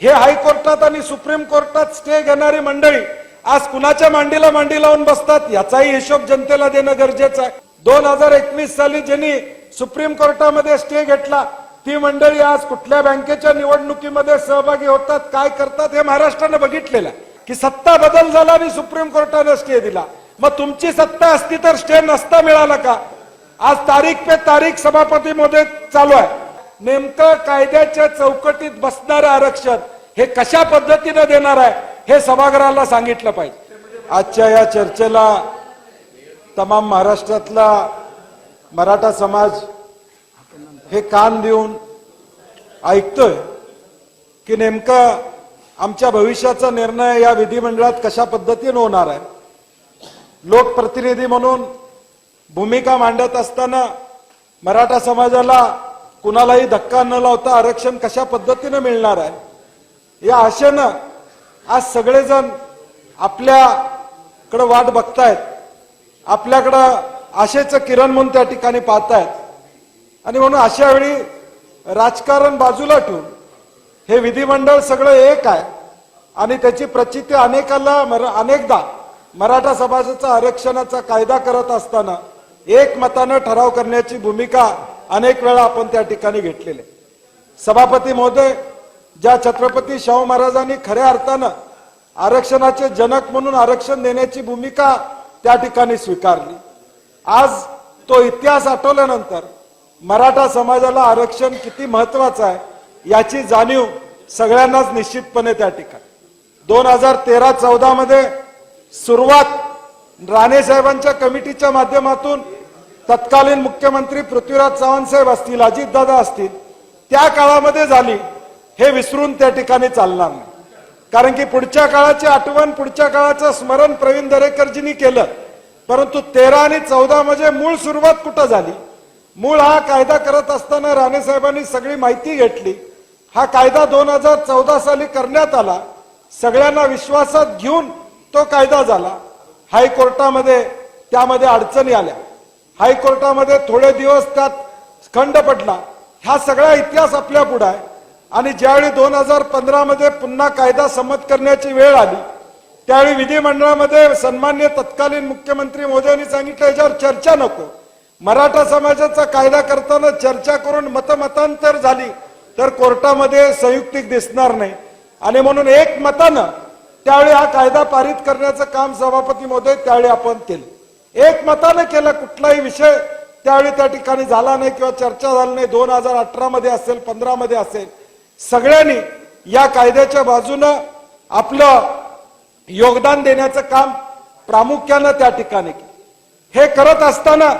हे हायकोर्टात आणि सुप्रीम कोर्टात स्टे घेणारी मंडळी आज कुणाच्या मांडीला मांडी लावून बसतात याचाही हिशोब जनतेला देणं गरजेचं आहे. दोन हजार एकवीस साली ज्यांनी सुप्रीम कोर्टामध्ये स्टे घेतला ती मंडळी आज कुठल्या बँकेच्या निवडणुकीमध्ये सहभागी होतात काय करतात हे महाराष्ट्रानं बघितलेलं आहे. की सत्ता बदल झाला आणि सुप्रीम कोर्टाने स्टे दिला. मग तुमची सत्ता असती तर स्टे नसता मिळाला का? आज तारीख पे तारीख सभापती मध्ये चालू आहे. नेमकं कायद्याच्या चौकटीत बसणारं आरक्षण हे कशा पद्धतीनं देणार आहे हे सभागृहाला सांगितलं पाहिजे. आजच्या या चर्चेला तमाम महाराष्ट्रातला मराठा समाज हे कान देऊन ऐकतोय की नेमकं आमच्या भविष्याचा निर्णय या विधिमंडळात कशा पद्धतीने होणार आहे. लोकप्रतिनिधी म्हणून भूमिका मांडत असताना मराठा समाजाला कुणालाही धक्का न लावता आरक्षण कशा पद्धतीनं मिळणार आहे? या आशेनं आज सगळेजण आपल्याकडं वाट बघतायत. आपल्याकडं आशेचं किरण म्हणून त्या ठिकाणी पाहतायत. आणि म्हणून अशा वेळी राजकारण बाजूला ठेवून हे विधिमंडळ सगळं एक आहे. आणि त्याची प्रचिती अनेकाला मर- अनेकदा मराठा समाजाचा आरक्षणाचा कायदा करत असताना एकमतानं ठराव करण्याची भूमिका अनेक वेळा आपण त्या ठिकाणी घेतलेले. सभापती महोदय ज्या छत्रपती शाहू महाराजांनी खऱ्या अर्थानं आरक्षणाचे जनक म्हणून आरक्षण देण्याची भूमिका त्या ठिकाणी स्वीकारली. आज तो इतिहास आठवल्यानंतर मराठा समाजाला आरक्षण किती महत्वाचं आहे याची जाणीव सगळ्यांनाच निश्चितपणे त्या ठिकाणी. दोन हजार तेरा चौदा मध्ये सुरुवात राणे साहेबांच्या कमिटीच्या माध्यमातून तत्कालीन मुख्यमंत्री पृथ्वीराज चव्हाण साहेब असतील अजितदादा असतील त्या काळामध्ये झाली हे विसरून त्या ठिकाणी चालणार नाही. कारण की पुढच्या काळाची आठवण पुढच्या काळाचं स्मरण प्रवीण दरेकरजींनी केलं. परंतु तेरा आणि चौदा म्हणजे मूळ सुरुवात कुठं झाली? मूळ हा कायदा करत असताना राणे साहेबांनी सगळी माहिती घेतली. हा कायदा दोन हजार चौदा साली करण्यात आला. सगळ्यांना विश्वासात घेऊन तो कायदा झाला. हायकोर्टामध्ये त्यामध्ये अडचणी आल्या. हायकोर्टामध्ये थोडे दिवस त्यात खंड पडला. हा सगळा इतिहास आपल्या पुढे आहे. आणि ज्यावेळी दोन हजार पंधरा मध्ये पुन्हा कायदा संमत करण्याची वेळ आली त्यावेळी विधिमंडळामध्ये सन्मान्य तत्कालीन मुख्यमंत्री मोदयांनी सांगितलं याच्यावर चर्चा नको. मराठा समाजाचा कायदा करताना चर्चा करून मतमतांतर झाली तर कोर्टामध्ये संयुक्तिक दिसणार नाही. आणि म्हणून एक मतानं त्यावेळी हा कायदा पारित करण्याचं काम सभापती मोदी त्यावेळी आपण केलं. एक मतानं कुठलाही विषय त्यावेळी त्या ठिकाणी झाला नाही किंवा चर्चा झाली नाही. दोन हजार अठरा मध्ये असेल पंधरा मध्ये असेल. सगळ्यांनी या कायद्याच्या बाजूनं आपलं योगदान देण्याचं काम प्रामुख्यानं त्या ठिकाणी केलं. हे करत असताना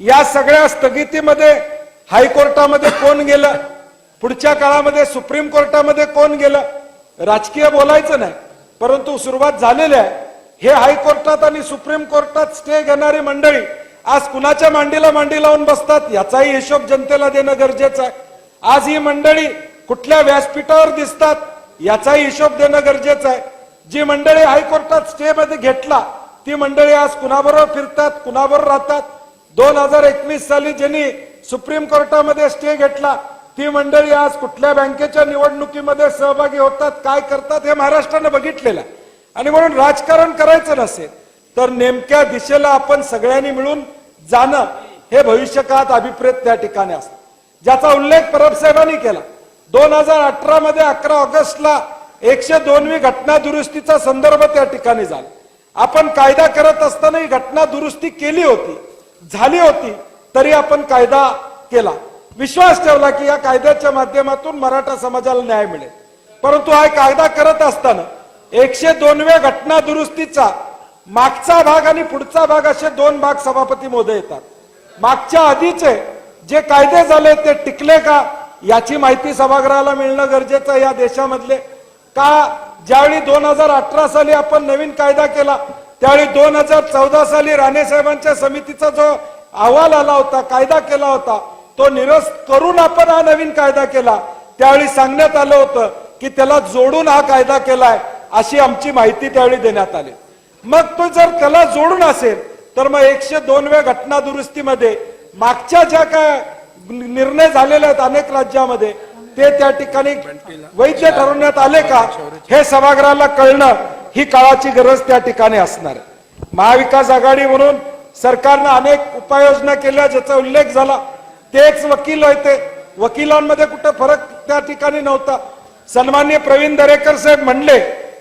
या सगळ्या स्थगितीमध्ये हायकोर्टामध्ये कोण गेलं? पुढच्या काळामध्ये सुप्रीम कोर्टामध्ये कोण गेलं? राजकीय बोलायचं नाही. परंतु सुरुवात झालेली आहे. हे हायकोर्टात आणि सुप्रीम कोर्टात स्टे घेणारी मंडळी आज कुणाच्या मांडीला मांडी लावून बसतात याचाही हिशोब जनतेला देणं गरजेचं आहे. आज ही मंडळी कुठल्या व्यासपीठावर दिसतात याचाही हिशोब देणं गरजेचं आहे. जी मंडळी हायकोर्टात स्टे मध्ये घेतला ती मंडळी आज कुणाबरोबर फिरतात कुणाबरोबर राहतात? दोन हजार एकवीस साली ज्यांनी सुप्रीम कोर्टामध्ये स्टे घेतला ती मंडळी आज कुठल्या बँकेच्या निवडणुकीमध्ये सहभागी होतात काय करतात हे महाराष्ट्रानं बघितलेलं आहे. आणि म्हणून राजकारण करायचं नसेल तर नेमक्या दिशेला आपण सगळ्यांनी मिळून जाणं हे भविष्यकाळात अभिप्रेत त्या ठिकाणी असतं. ज्याचा उल्लेख परब साहेबांनी केला. दोन हजार अठरा मध्ये अकरा ऑगस्टला एकशे दोनवी घटना दुरुस्तीचा संदर्भ त्या ठिकाणी झाला. आपण कायदा करत असताना ही घटना दुरुस्ती केली होती झाली होती तरी आपण कायदा केला. विश्वास ठेवला की या कायद्याच्या माध्यमातून मराठा समाजाला न्याय मिळेल. परंतु हा कायदा करत असताना एकशे दोनव्या घटना दुरुस्तीचा मागचा भाग आणि पुढचा भाग असे दोन भाग सभापती मोदे येतात. मागच्या आधीचे जे कायदे झाले ते टिकले का याची माहिती सभागृहाला मिळणं गरजेचं या देशामधले. का ज्यावेळी दोन हजार अठरा साली आपण नवीन कायदा केला त्यावेळी दोन हजार चौदा साली राणे साहेबांच्या समितीचा जो अहवाल आला होता कायदा केला होता तो निरस करून आपण हा नवीन कायदा केला. त्यावेळी सांगण्यात आलं होतं की त्याला जोडून हा कायदा केलाय. अशी आमची माहिती त्यावेळी देण्यात आली. मग तो जर त्याला जोडून असेल तर मग एकशे दोनव्या घटना दुरुस्तीमध्ये मागच्या ज्या काय निर्णय झालेले आहेत अनेक राज्यामध्ये ते त्या ठिकाणी वैध ठरवण्यात आले का हे सभागृहाला कळणं ही काळाची गरज त्या ठिकाणी असणार आहे. महाविकास आघाडी म्हणून सरकारनं अनेक उपाययोजना केल्या ज्याचा उल्लेख झाला. तेच वकील होते. वकिलांमध्ये कुठं फरक त्या ठिकाणी नव्हता. सन्मान्य प्रवीण दरेकर साहेब म्हणले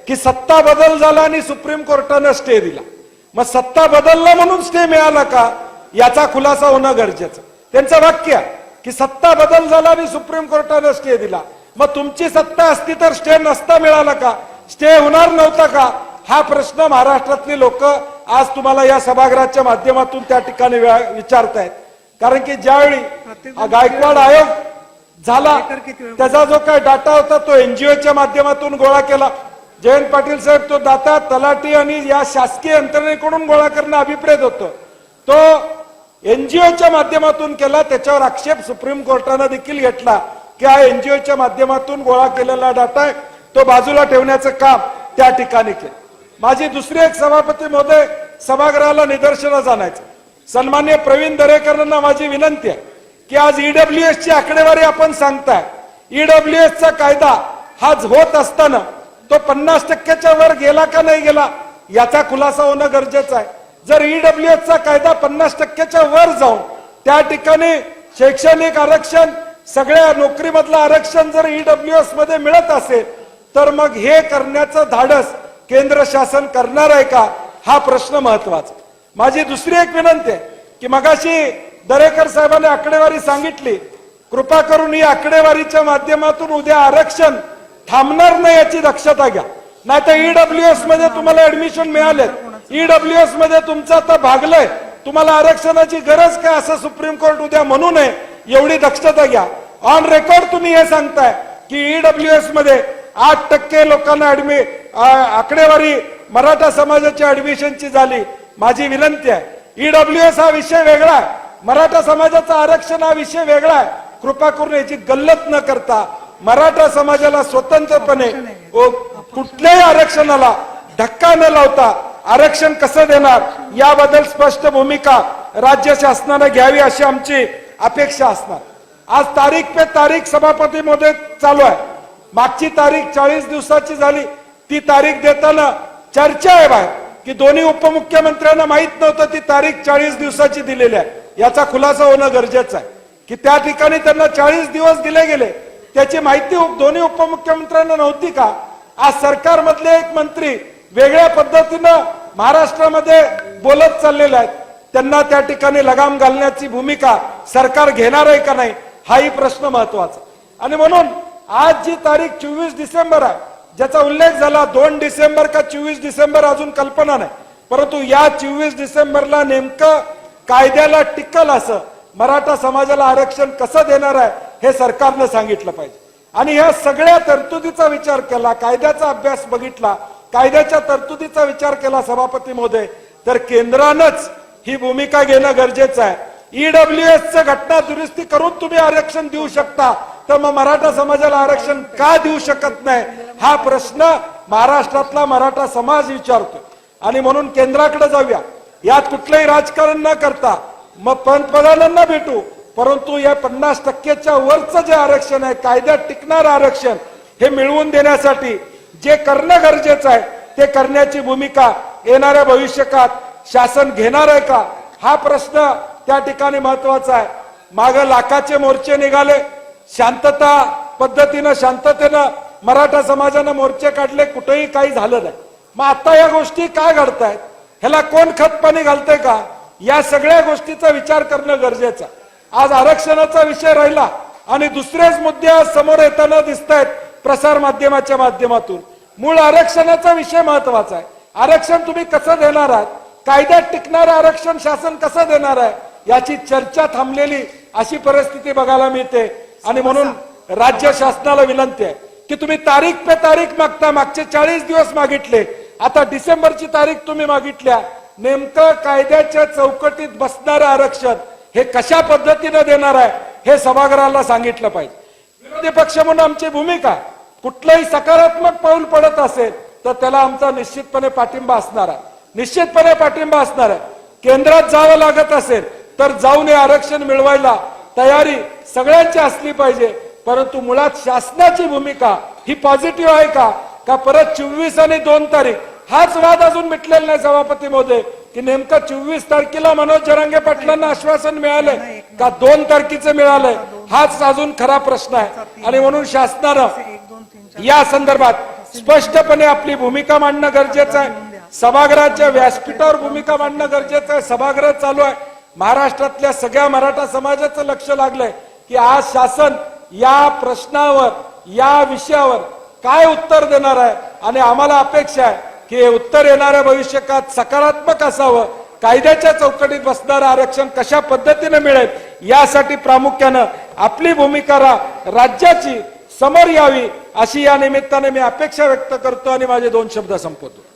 की सत्ता बदल झाला आणि सुप्रीम कोर्टानं स्टे दिला. मग सत्ता बदलला म्हणून स्टे मिळाला का? याचा खुलासा होणं गरजेचं. त्यांचं वाक्य की सत्ता बदल झाला आणि सुप्रीम कोर्टानं स्टे दिला. मग तुमची सत्ता असती तर स्टे नसता मिळाला का? स्टे होणार नव्हता का? हा प्रश्न महाराष्ट्रातली लोक आज तुम्हाला या सभागृहाच्या माध्यमातून त्या ठिकाणी विचारतायत. कारण की ज्यावेळी गायकवाड आयोग झाला त्याचा जो काय डाटा होता तो एनजीओच्या माध्यमातून गोळा केला. जयंत पाटील साहेब तो दाता तलाठी आणि या शासकीय यंत्रणेकडून गोळा करणं अभिप्रेत होतं. तो एनजीओच्या माध्यमातून केला त्याच्यावर आक्षेप सुप्रीम कोर्टानं देखील घेतला की हा एनजीओच्या माध्यमातून गोळा केलेला डाटा आहे तो बाजूला ठेवण्याचं काम त्या ठिकाणी केलं. माझी दुसरी एक सभापती महोदय सभागृहाला निदर्शनास आणायचं सन्मान्य प्रवीण दरेकरांना माझी विनंती आहे की आज ईडब्ल्यू ची आकडेवारी आपण सांगताय. ईडब्ल्यू चा कायदा हा होत असताना तो पन्नास टक्क्याच्या वर गेला का नाही गेला याचा खुलासा होणं गरजेचं आहे. जर ईडब्ल्यू चा कायदा पन्नास टक्क्याच्या वर जाऊन त्या ठिकाणी शैक्षणिक आरक्षण सगळ्या नोकरीमधलं आरक्षण जर ईडब्ल्यू एसमध्ये मिळत असेल तर मग हे करण्याचं धाडस केंद्र शासन करणार आहे का हा प्रश्न महत्त्वाचा माझी दुसरी एक विनंती आहे की मगाशी दरेकर साहेबांनी आकडेवारी सांगितली कृपा करून ही आकडेवारीच्या माध्यमातून उद्या आरक्षण थांबणार नाही याची दक्षता घ्या. नाही तर ईडब्ल्यू एसमध्ये तुम्हाला ऍडमिशन मिळाले ईडब्ल्यू एसमध्ये तुमचं आता भागलंय. तुम्हाला आरक्षणाची गरज काय असं सुप्रीम कोर्ट उद्या म्हणू नये एवढी दक्षता घ्या. ऑन रेकॉर्ड तुम्ही हे सांगताय की ईडब्ल्यू एसमध्ये आठ टक्के लोकांना ऍडमि आकडेवारी मराठा समाजाची ऍडमिशनची झाली. माझी विनंती आहे. ईडब्ल्यू एस हा विषय वेगळा आहे. मराठा समाजाचा आरक्षण हा विषय वेगळा आहे. कृपा करून याची गल्लत न करता मराठा समाजाला स्वतंत्रपणे कुठल्याही आरक्षणाला धक्का न लावता आरक्षण कसं देणार याबद्दल स्पष्ट भूमिका राज्य शासनानं घ्यावी अशी आमची अपेक्षा असणार. आज तारीख पे तारीख सभापती मध्ये चालू आहे. मागची तारीख चाळीस दिवसाची झाली. ती तारीख देताना चर्चा आहे बाहेर. की दोन्ही उपमुख्यमंत्र्यांना माहीत नव्हतं ती तारीख चाळीस दिवसाची दिलेली आहे. याचा खुलासा होणं गरजेचं आहे. की त्या ठिकाणी त्यांना चाळीस दिवस दिले गेले. त्याची माहिती दोन्ही उपमुख्यमंत्र्यांना नव्हती का? आज सरकारमधले एक मंत्री वेगळ्या पद्धतीनं महाराष्ट्रामध्ये बोलत चाललेले आहेत. त्यांना त्या ठिकाणी लगाम घालण्याची भूमिका सरकार घेणार आहे का नाही हाही प्रश्न महत्त्वाचा आणि म्हणून आज जी तारीख चोवीस डिसेंबर आहे ज्याचा उल्लेख झाला दोन डिसेंबर का चोवीस डिसेंबर अजून कल्पना नाही. परंतु या चोवीस डिसेंबरला नेमकं कायद्याला टिकल असं मराठा समाजाला आरक्षण कसं देणार आहे हे सरकारनं सांगितलं पाहिजे. आणि ह्या सगळ्या तरतुदीचा विचार केला कायद्याचा अभ्यास बघितला कायद्याच्या तरतुदीचा विचार केला सभापती महोदय तर केंद्रानंच ही भूमिका घेणं गरजेचं आहे. ईडब्ल्यू एस घटना दुरुस्ती करून तुम्ही आरक्षण देऊ शकता तर मग मराठा समाजाला आरक्षण का देऊ शकत नाही? हा प्रश्न महाराष्ट्रातला मराठा समाज विचारतो आणि म्हणून केंद्राकडे जाऊया. यात कुठलंही राजकारण न करता मग पंतप्रधानांना भेटू परंतु या पन्नास टक्क्याच्या वरचं जे आरक्षण आहे कायद्यात टिकणार आरक्षण हे मिळवून देण्यासाठी जे करणं गरजेचं आहे ते करण्याची भूमिका येणाऱ्या भविष्यकात शासन घेणार आहे का? हा प्रश्न त्या ठिकाणी महत्त्वाचा आहे. माग लाखाचे मोर्चे निघाले शांतता पद्धतीनं शांततेनं मराठा समाजानं मोर्चे काढले कुठेही काही झालं नाही. मग आता या गोष्टी काय घडतायत? ह्याला कोण खत पाणी घालतंय का? या सगळ्या गोष्टीचा विचार करणं गरजेचं आहे. आज आरक्षणाचा विषय राहिला आणि दुसरेच मुद्दे आज समोर येताना दिसत आहेत प्रसार माध्यमाच्या माध्यमातून. मूळ आरक्षणाचा विषय महत्त्वाचा आहे. आरक्षण तुम्ही कसं देणार आहात? कायद्यात टिकणारं आरक्षण शासन कसं देणार आहे? याची चर्चा थांबलेली अशी परिस्थिती बघायला मिळते. आणि म्हणून राज्य शासनाला विनंती आहे की तुम्ही तारीख पे तारीख मागता. मागचे चाळीस दिवस मागितले. आता डिसेंबरची तारीख तुम्ही मागितल्या. नेमकं कायद्याच्या चौकटीत बसणारं आरक्षण हे कशा पद्धतीनं देणार आहे हे सभागृहाला सांगितलं पाहिजे. विरोधी पक्ष म्हणून आमची भूमिका कुठलंही सकारात्मक पाऊल पडत असेल तर त्याला आमचा निश्चितपणे पाठिंबा असणार आहे. निश्चितपणे पाठिंबा असणार आहे. केंद्रात जावं लागत असेल तर जाऊन हे आरक्षण मिळवायला तयारी सगळ्यांची असली पाहिजे. परंतु मुळात शासनाची भूमिका ही पॉझिटिव्ह आहे का? का परत चोवीस आणि दोन तारीख हाच वाद अजून मिटलेला नाही सभापती महोदय? की नेमकं चोवीस तारखेला मनोज जरांगे पाटलांना आश्वासन मिळालंय का दोन तारखेचं मिळालंय? हाच अजून खरा प्रश्न आहे. आणि म्हणून शासनानं या संदर्भात स्पष्टपणे आपली भूमिका मांडणं गरजेचं आहे. सभागृहाच्या व्यासपीठावर भूमिका मांडणं गरजेचं आहे. सभागृह चालू आहे. महाराष्ट्रातल्या सगळ्या मराठा समाजाचं लक्ष लागलंय की आज शासन या प्रश्नावर या विषयावर काय उत्तर देणार आहे आणि आम्हाला अपेक्षा आहे. की हे उत्तर येणाऱ्या भविष्यकाळात सकारात्मक असावं. कायद्याच्या चौकटीत बसणारं आरक्षण कशा पद्धतीने मिळेल यासाठी प्रामुख्यानं आपली भूमिका राज्याची समोर यावी अशी या निमित्ताने मी अपेक्षा व्यक्त करतो आणि माझे दोन शब्द संपवतो.